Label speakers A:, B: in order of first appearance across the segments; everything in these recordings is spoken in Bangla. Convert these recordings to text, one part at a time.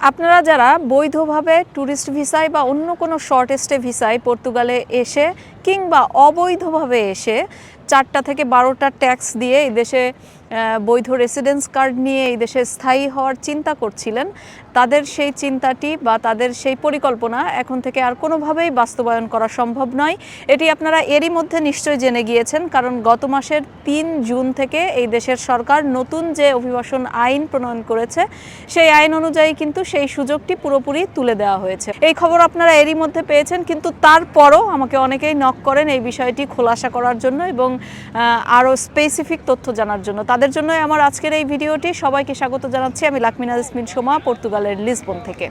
A: আপনারা যারা বৈধভাবে ট্যুরিস্ট ভিসায় বা অন্য কোনো শর্ট স্টে ভিসায় পর্তুগালে এসে কিংবা অবৈধভাবে এসে চারটা থেকে বারোটা ট্যাক্স দিয়ে এই দেশে বৈধ রেসিডেন্স কার্ড নিয়ে এই দেশে স্থায়ী হওয়ার চিন্তা করছিলেন। তাদের সেই চিন্তাটি বা তাদের সেই পরিকল্পনা এখন থেকে আর কোনোভাবেই বাস্তবায়ন করা সম্ভব নয়। এটি আপনারা এরই মধ্যে নিশ্চয়ই জেনে গিয়েছেন, কারণ গত মাসের তিন জুন থেকে এই দেশের সরকার নতুন যে অভিবাসন আইন প্রণয়ন করেছে, সেই আইন অনুযায়ী কিন্তু সেই সুযোগটি পুরোপুরি তুলে দেওয়া হয়েছে। এই খবর আপনারা এরই মধ্যে পেয়েছেন, কিন্তু তারপরও আমাকে অনেকেই নক করেন এই বিষয়টি খোলাসা করার জন্য এবং আরও স্পেসিফিক তথ্য জানার জন্য। তাদের জন্যই আমার আজকের এই ভিডিওটি। সবাইকে স্বাগত জানাচ্ছি আমি লাকমিনা ইসমিন সোমা, পর্তুগালের লিসবন থেকে।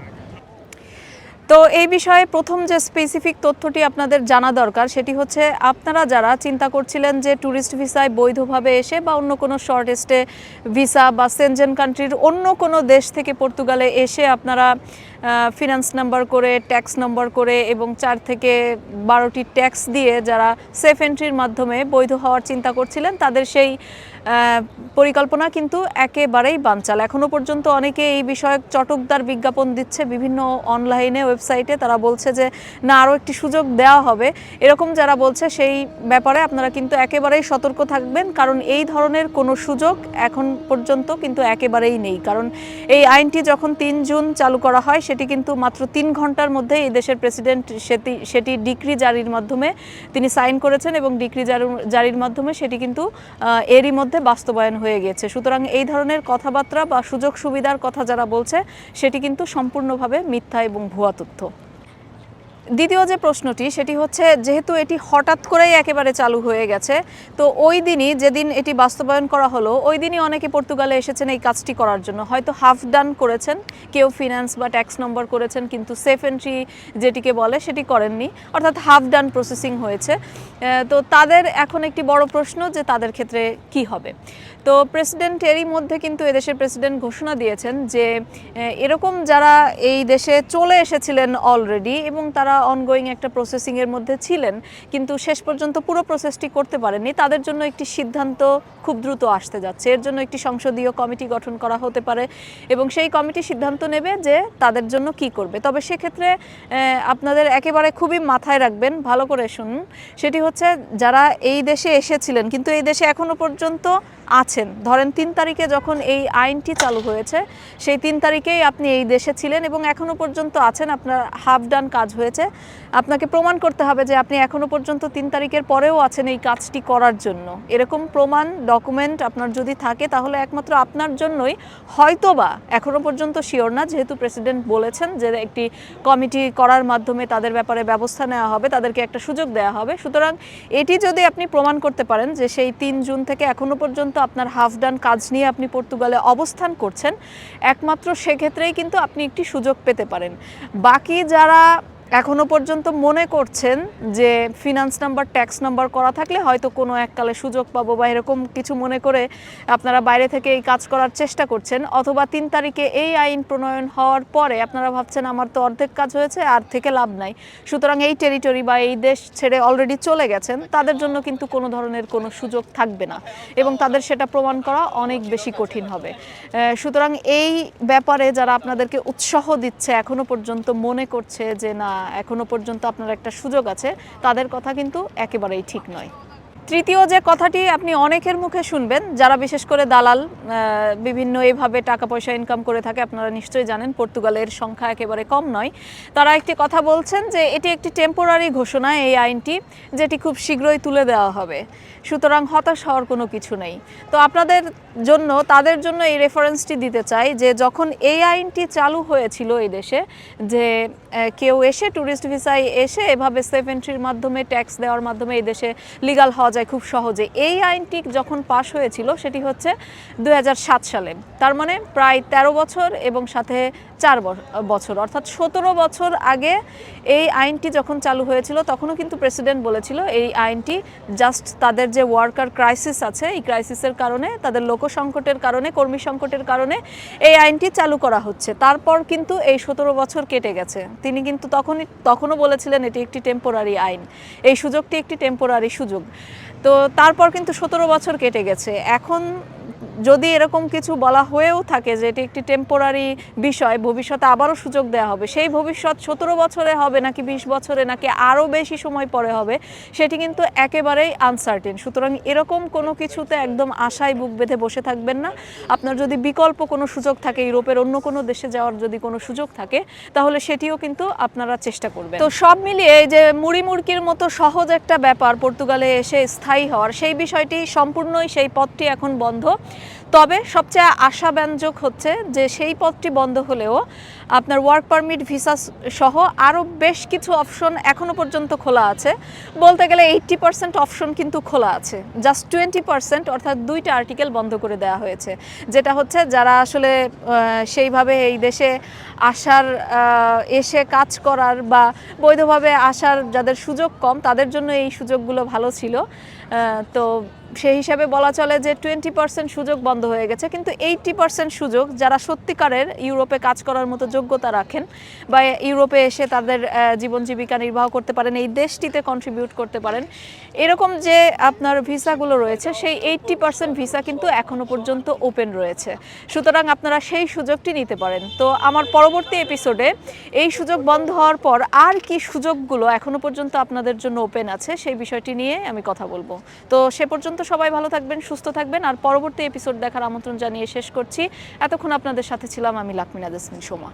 A: তো এই বিষয়ে প্রথম যে স্পেসিফিক তথ্যটি আপনাদের জানা দরকার, সেটি হচ্ছে আপনারা যারা চিন্তা করছিলেন যে ট্যুরিস্ট ভিসায় বৈধভাবে এসে বা অন্য কোনো শর্ট স্টে ভিসা বা সেনজেন কান্ট্রির অন্য কোনো দেশ থেকে পর্তুগালে এসে আপনারা ফিনান্স নাম্বার করে ট্যাক্স নাম্বার করে এবং চার থেকে বারোটি ট্যাক্স দিয়ে যারা সেফ এন্ট্রির মাধ্যমে বৈধ হওয়ার চিন্তা করছিলেন, তাদের সেই পরিকল্পনা কিন্তু একেবারেই বানচাল। এখনও পর্যন্ত অনেকে এই বিষয়ক চটকদার বিজ্ঞাপন দিচ্ছে বিভিন্ন অনলাইনে, ওয়েবসাইটে। তারা বলছে যে, না আরও একটি সুযোগ দেওয়া হবে। এরকম যারা বলছে, সেই ব্যাপারে আপনারা কিন্তু একেবারেই সতর্ক থাকবেন। কারণ এই ধরনের কোনো সুযোগ এখন পর্যন্ত কিন্তু একেবারেই নেই। কারণ এই আইনটি যখন তিন জুন চালু করা হয়, সেটি কিন্তু মাত্র তিন ঘণ্টার মধ্যে এই দেশের প্রেসিডেন্ট সেটি সেটি ডিক্রি জারির মাধ্যমে তিনি সাইন করেছেন এবং ডিক্রি জারু- জারির মাধ্যমে সেটি কিন্তু এরই মধ্যে বাস্তবায়ন হয়ে গিয়েছে সুতরাং এই ধরনের কথাবার্তা বা সুযোগ সুবিধার কথা যারা বলছে, সেটি কিন্তু সম্পূর্ণভাবে মিথ্যা এবং ভুয়া তথ্য। দ্বিতীয় যে প্রশ্নটি, সেটি হচ্ছে যেহেতু এটি হঠাৎ করেই একেবারে চালু হয়ে গেছে, তো ওই দিনই যেদিন এটি বাস্তবায়ন করা হলো, ওই দিনই অনেকে পর্তুগালে এসেছেন এই কাজটি করার জন্য। হয়তো হাফ ডান করেছেন, কেউ ফিনান্স বা ট্যাক্স নম্বর করেছেন, কিন্তু সেফ এন্ট্রি যেটিকে বলে সেটি করেননি, অর্থাৎ হাফ ডান প্রসেসিং হয়েছে। তো তাদের এখন একটি বড় প্রশ্ন যে তাদের ক্ষেত্রে কি হবে? তো প্রেসিডেন্ট এরই মধ্যে কিন্তু এদেশের প্রেসিডেন্ট ঘোষণা দিয়েছেন যে এরকম যারা এই দেশে চলে এসেছিলেন অলরেডি এবং তারা অনগোয়িং একটা প্রসেসিংয়ের মধ্যে ছিলেন, কিন্তু শেষ পর্যন্ত পুরো প্রসেসটি করতে পারেননি। তাদের জন্য একটি সিদ্ধান্ত খুব দ্রুত আসতে যাচ্ছে। এর জন্য একটি সংসদীয় কমিটি গঠন করা হতে পারে এবং সেই কমিটি সিদ্ধান্ত নেবে যে তাদের জন্য কি করবে। তবে সেক্ষেত্রে আপনাদের একেবারে খুবই মাথায় রাখবেন, ভালো করে শুনুন। সেটি হচ্ছে যারা এই দেশে এসেছিলেন, কিন্তু এই দেশে এখনও পর্যন্ত আছেন। ধরেন তিন তারিখে যখন এই আইনটি চালু হয়েছে, সেই তিন তারিখেই আপনি এই দেশে ছিলেন এবং এখনও পর্যন্ত আছেন, আপনার হাফ ডান কাজ হয়েছে। আপনাকে প্রমাণ করতে হবে যে আপনি এখনও পর্যন্ত তিন তারিখের পরেও আছেন এই কাজটি করার জন্য। এরকম প্রমাণ ডকুমেন্ট আপনার যদি থাকে, তাহলে একমাত্র আপনার জন্যই। হয়তোবা এখনও পর্যন্ত শিওর না, যেহেতু প্রেসিডেন্ট বলেছেন যে একটি কমিটি করার মাধ্যমে তাদের ব্যাপারে ব্যবস্থা নেওয়া হবে, তাদেরকে একটা সুযোগ দেওয়া হবে। সুতরাং এটি যদি আপনি প্রমাণ করতে পারেন যে সেই তিন জুন থেকে এখনও পর্যন্ত আপনার হাফ ডান কাজ নিয়ে আপনি পর্তুগালে অবস্থান করছেন, একমাত্র সেক্ষেত্রেই কিন্তু আপনি একটি সুযোগ পেতে পারেন। বাকি যারা এখনও পর্যন্ত মনে করছেন যে ফিনান্স নাম্বার ট্যাক্স নাম্বার করা থাকলে হয়তো কোনো এককালে সুযোগ পাবো বা এরকম কিছু মনে করে আপনারা বাইরে থেকে এই কাজ করার চেষ্টা করছেন, অথবা তিন তারিখে এই আইন প্রণয়ন হওয়ার পরে আপনারা ভাবছেন আমার তো অর্ধেক কাজ হয়েছে, আর থেকে লাভ নাই। সুতরাং এই টেরিটরি বা এই দেশ ছেড়ে অলরেডি চলে গেছেন, তাদের জন্য কিন্তু কোনো ধরনের কোনো সুযোগ থাকবে না এবং তাদের সেটা প্রমাণ করা অনেক বেশি কঠিন হবে। সুতরাং এই ব্যাপারে যারা আপনাদেরকে উৎসাহ দিচ্ছে, এখনও পর্যন্ত মনে করছে যে না এখনও পর্যন্ত আপনার একটা সুযোগ আছে তাদের কথা কিন্তু একেবারেই ঠিক নয়। তৃতীয় যে কথাটি আপনি অনেকের মুখে শুনবেন, যারা বিশেষ করে দালাল বিভিন্ন এভাবে টাকা পয়সা ইনকাম করে থাকে, আপনারা নিশ্চয়ই জানেন পর্তুগালের সংখ্যা একেবারে কম নয়। তারা একটি কথা বলছেন যে এটি একটি টেম্পোরারি ঘোষণা এই আইনটি, যেটি খুব শীঘ্রই তুলে দেওয়া হবে। সুতরাং হতাশ হওয়ার কোনো কিছু নেই। তো আপনাদের জন্য, তাদের জন্য এই রেফারেন্সটি দিতে চাই যে যখন এই আইনটি চালু হয়েছিল এই দেশে, যে কেউ এসে ট্যুরিস্ট ভিসায় এসে এভাবে সেফ এন্ট্রির মাধ্যমে ট্যাক্স দেওয়ার মাধ্যমে এই দেশে লিগাল হওয়া যায় খুব সহজে। এই আইনটি যখন পাশ হয়েছিল, সেটি হচ্ছে দু হাজার সাত সালে। তার মানে প্রায় ১৩ বছর এবং সাথে চার বছর। অর্থাৎ সতেরো বছর আগে এই আইনটি যখন চালু হয়েছিল, তখনও কিন্তু প্রেসিডেন্ট বলেছিল, এই আইনটি জাস্ট তাদের যে ওয়ার্কার ক্রাইসিস আছে, এই ক্রাইসিসের কারণে, তাদের লোক সংকটের কারণে, কর্মী সংকটের কারণে এই আইনটি চালু করা হচ্ছে। তারপর কিন্তু এই সতেরো বছর কেটে গেছে। তিনি কিন্তু তখনই তখনও বলেছিলেন, এটি একটি টেম্পোরারি আইন। এই সুযোগটি একটি টেম্পোরারি সুযোগ। তো তারপর কিন্তু সতেরো বছর কেটে গেছে। এখন যদি এরকম কিছু বলা হয়েও থাকে যে এটি একটি টেম্পোরারি বিষয়, ভবিষ্যতে আবারও সুযোগ দেওয়া হবে, সেই ভবিষ্যৎ সতেরো বছরে হবে নাকি বিশ বছরে নাকি আরও বেশি সময় পরে হবে, সেটি কিন্তু একেবারেই আনসার্টেন সুতরাং এরকম কোনো কিছুতে একদম আশায় বুক বেঁধে বসে থাকবেন না। আপনার যদি বিকল্প কোনো সুযোগ থাকে, ইউরোপের অন্য কোনো দেশে যাওয়ার যদি কোনো সুযোগ থাকে, তাহলে সেটিও কিন্তু আপনারা চেষ্টা করবেন। তো সব মিলিয়ে এই যে মুড়ি মুড়কির মতো সহজ একটা ব্যাপার, পর্তুগালে এসে স্থায়ী হওয়ার, সেই বিষয়টি সম্পূর্ণই সেই পথটি এখন বন্ধ। তবে সবচেয়ে আশাব্যঞ্জক হচ্ছে যে সেই পথটি বন্ধ হলেও আপনার ওয়ার্ক পারমিট ভিসা সহ আরও বেশ কিছু অপশন এখনও পর্যন্ত খোলা আছে। বলতে গেলে এইট্টি পার্সেন্ট অপশন কিন্তু খোলা আছে। জাস্ট টোয়েন্টি পার্সেন্ট অর্থাৎ দুইটা আর্টিকেল বন্ধ করে দেওয়া হয়েছে। যেটা হচ্ছে যারা আসলে সেইভাবে এই দেশে আসার এসে কাজ করার বা বৈধভাবে আসার যাদের সুযোগ কম, তাদের জন্য এই সুযোগগুলো ভালো ছিল। তো সেই হিসাবে বলা চলে যে টোয়েন্টি পার্সেন্ট সুযোগ বন্ধ হয়ে গেছে। কিন্তু এইটটি পার্সেন্ট সুযোগ যারা সত্যিকারের ইউরোপে কাজ করার মতো যোগ্যতা রাখেন বা ইউরোপে এসে তাদের জীবন জীবিকা নির্বাহ করতে পারেন, এই দেশটিতে কন্ট্রিবিউট করতে পারেন, এরকম যে আপনার ভিসাগুলো রয়েছে, সেই এইটটি পার্সেন্ট ভিসা কিন্তু এখনও পর্যন্ত ওপেন রয়েছে। সুতরাং আপনারা সেই সুযোগটি নিতে পারেন। তো আমার পরবর্তী এপিসোডে এই সুযোগ বন্ধ হওয়ার পর আর কি সুযোগগুলো এখনও পর্যন্ত আপনাদের জন্য ওপেন আছে, সেই বিষয়টি নিয়ে আমি কথা বলব। তো সে পর্যন্ত সবাই ভালো থাকবেন, সুস্থ থাকবেন। আর পরবর্তী এপিসোড দেখার আমন্ত্রণ জানিয়ে শেষ করছি। এতক্ষণ আপনাদের সাথে ছিলাম আমি লাকমিনা জেসমিন সোমা।